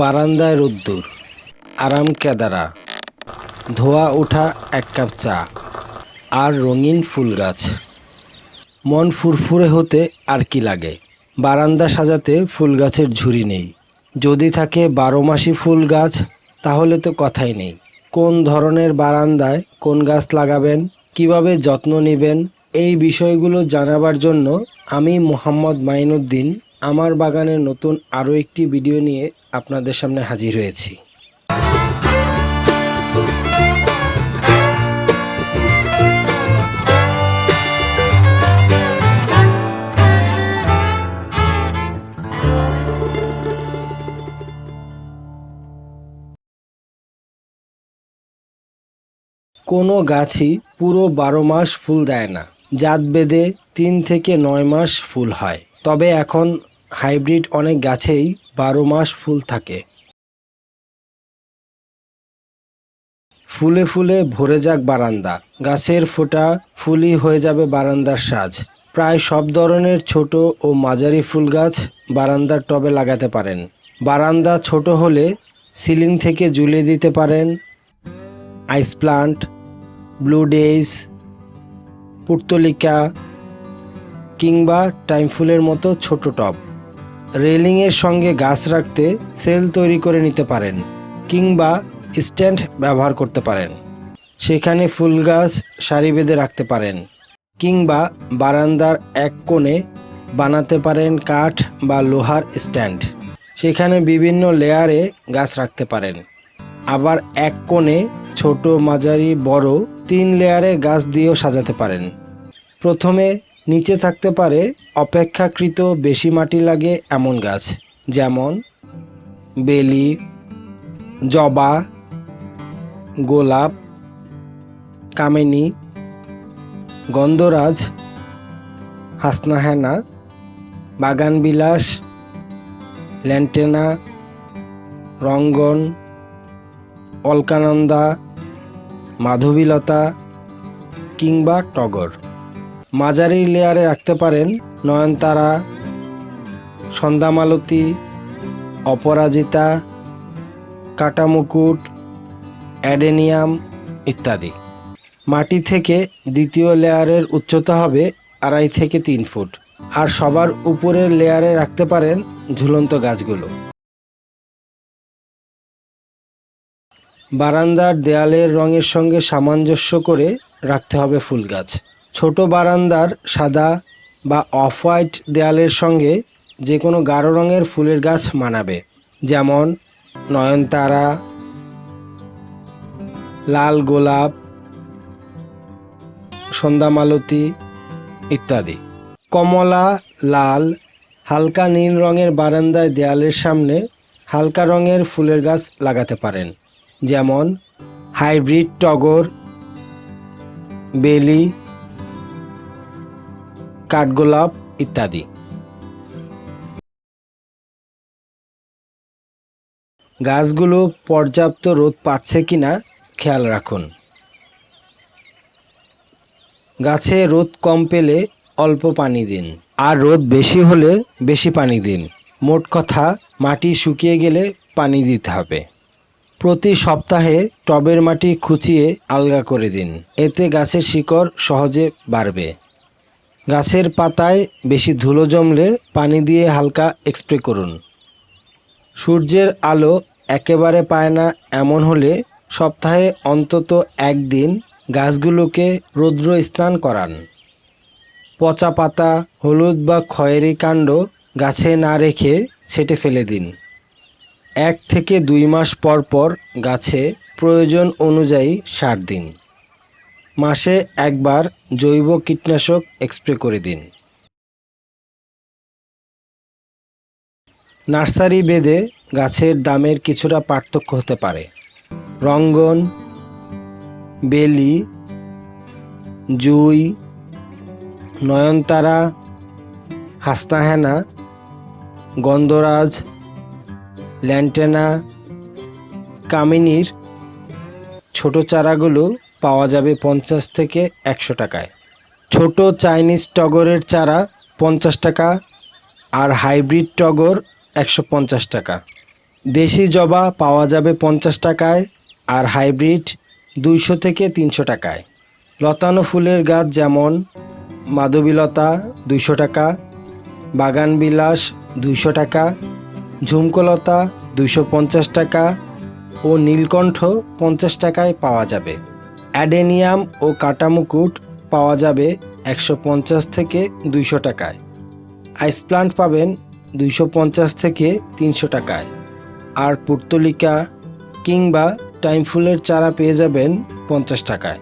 বারান্দায় রোদ্দুর, আরাম কেদারা, ধোয়া ওঠা এক কাপ চা আর রঙিন ফুল গাছ। মন ফুরফুরে হতে আর কি লাগে? বারান্দা সাজাতে ফুল গাছের ঝুড়ি নেই। যদি থাকে বারো মাসি ফুল গাছ, তাহলে তো কথাই নেই। কোন ধরনের বারান্দায় কোন গাছ লাগাবেন, কীভাবে যত্ন নেবেন, এই বিষয়গুলো জানাবার জন্য আমি মোহাম্মদ মাইনুদ্দিন আমার বাগানের নতুন আরও একটি ভিডিও নিয়ে আপনাদের সামনে হাজির হয়েছি। কোনো গাছই পুরো বারো মাস ফুল দেয় না। জাত বেঁধে তিন থেকে নয় মাস ফুল হয়। তবে এখন হাইব্রিড অনেক গাছেই বারো মাস ফুল থাকে। ফুলে ফুলে ভরে যাক বারান্দা। গাছের ফোঁটা ফুলই হয়ে যাবে বারান্দার সাজ। প্রায় সব ধরনের ছোট ও মাঝারি ফুল গাছ বারান্দার টবে লাগাতে পারেন। বারান্দা ছোট হলে সিলিং থেকে ঝুলিয়ে দিতে পারেন। Ice plant, blue daze, portulaca কিংবা টাইম ফুলের মতো ছোট টব। রেলিংয়ের সঙ্গে গাছ রাখতে সেল তৈরি করে নিতে পারেন কিংবা স্ট্যান্ড ব্যবহার করতে পারেন। সেখানে ফুল গাছ সারি বেঁধে রাখতে পারেন কিংবা বারান্দার এক কোণে বানাতে পারেন কাঠ বা লোহার স্ট্যান্ড। সেখানে বিভিন্ন লেয়ারে গাছ রাখতে পারেন। আবার এক কোণে ছোট মাঝারি বড় তিন লেয়ারে গাছ দিয়েও সাজাতে পারেন। প্রথমে নিচে থাকতে পারে অপেক্ষাকৃত বেশি মাটি লাগে এমন গাছ, যেমন বেলি, জবা, গোলাপ, কামিনী, গন্ধরাজ, হাসনাহেনা, বাগানবিলাস, ল্যান্টেনা, রঙ্গন, অলকানন্দা, মাধবীলতা কিংবা টগর। মাঝারি লেয়ারে রাখতে পারেন নয়নতারা, সন্ধ্যামালতী, অপরাজিতা, কাটামুকুট, অ্যাডেনিয়াম ইত্যাদি। মাটি থেকে দ্বিতীয় লেয়ারের উচ্চতা হবে আড়াই থেকে তিন ফুট। আর সবার উপরের লেয়ারে রাখতে পারেন ঝুলন্ত গাছগুলো। বারান্দার দেয়ালের রঙের সঙ্গে সামঞ্জস্য করে রাখতে হবে ফুল গাছ। ছোট বারান্দার সাদা বা অফ হোয়াইট দেয়ালের সঙ্গে যে কোনো গাঢ় রঙের ফুলের গাছ মানাবে, যেমন নয়নতারা, লাল গোলাপ, সন্ধ্যামালতী ইত্যাদি। কমলা, লাল, হালকা নীল রঙের বারান্দায় দেয়ালের সামনে হালকা রঙের ফুলের গাছ লাগাতে পারেন, যেমন হাইব্রিড টগর, বেলি কাঠগোলাপ ইত্যাদি। গাছগুলো পর্যাপ্ত রোদ পাচ্ছে কিনা খেয়াল রাখুন। গাছে রোদ কম পেলে অল্প পানি দিন। আর রোদ বেশি হলে বেশি পানি দিন। মোট কথা, মাটি শুকিয়ে গেলে পানি দিতে হবে। প্রতি সপ্তাহে টবের মাটি খুঁচিয়ে আলগা করে দিন। এতে গাছের শিকড় সহজে বাড়বে। গাছের পাতায় বেশি ধুলো জমলে পানি দিয়ে হালকা স্প্রে করুন। সূর্যের আলো একেবারে পায় না এমন হলে সপ্তাহে অন্তত একদিন গাছগুলোকে রৌদ্র স্নান করান। পচা পাতা, হলুদ বা খয়েরি কাণ্ড গাছে না রেখে ছেটে ফেলে দিন। এক থেকে দুই মাস পর পর গাছে প্রয়োজন অনুযায়ী সার দিন। মাসে একবার জৈব কীটনাশক স্প্রে করে দিন। নার্সারি বেদে গাছের দামের কিছুটা পার্থক্য হতে পারে। রঙ্গন, বেলি, জুই, নয়নতারা, হাসনাহেনা, গন্ধরাজ, ল্যান্টেনা, কামিনীর ছোট চারাগুলো পাওয়া যাবে পঞ্চাশ থেকে একশো টাকায়। ছোট চাইনিজ টগরের চারা পঞ্চাশ টাকা আর হাইব্রিড টগর একশো পঞ্চাশ টাকা। দেশি জবা পাওয়া যাবে পঞ্চাশ টাকায় আর হাইব্রিড দুইশো থেকে তিনশো টাকায়। লতানো ফুলের গাছ যেমন মাধবীলতা দুইশো টাকা, বাগানবিলাস দুইশো টাকা, ঝুমকলতা দুইশো পঞ্চাশ টাকা ও নীলকণ্ঠ পঞ্চাশ টাকায় পাওয়া যাবে। অ্যাডেনিয়াম ও কাটামুকুট পাওয়া যাবে একশো পঞ্চাশ থেকে দুইশো টাকায়। আইস প্লান্ট পাবেন দুইশো পঞ্চাশ থেকে তিনশো টাকায়। আর পুর্তলিকা কিংবা টাইম ফুলের চারা পেয়ে যাবেন পঞ্চাশ টাকায়।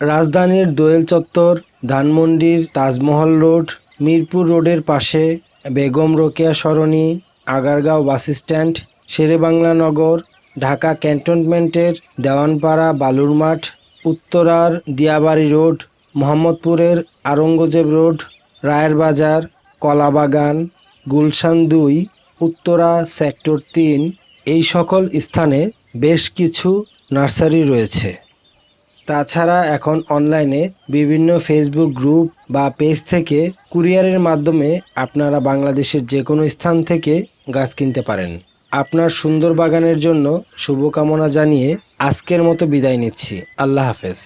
রাজধানীর দোয়েল চত্বর, ধানমন্ডির তাজমহল রোড, মিরপুর রোডের পাশে বেগম রোকেয়া সরণি, আগারগাঁও বাস স্ট্যান্ড, শেরেবাংলা নগর ঢাকা ক্যান্টনমেন্টের দেওয়ানপাড়া বালুর মাঠ উত্তরার দিয়াবাড়ি রোড, মোহাম্মদপুরের আরঙ্গজেব রোড রায়ের বাজার কলাবাগান, গুলশান দুই, উত্তরা সেক্টর তিন এই সকল স্থানে বেশ কিছু নার্সারি রয়েছে। তাছাড়া এখন অনলাইনে বিভিন্ন ফেসবুক গ্রুপ বা পেজ থেকে কুরিয়ারের মাধ্যমে আপনারা বাংলাদেশের যে কোনো স্থান থেকে গাছ কিনতে পারেন। আপনার সুন্দর বাগানের জন্য শুভকামনা জানিয়ে আজকের মতো বিদায় নিচ্ছি। আল্লাহ হাফেজ।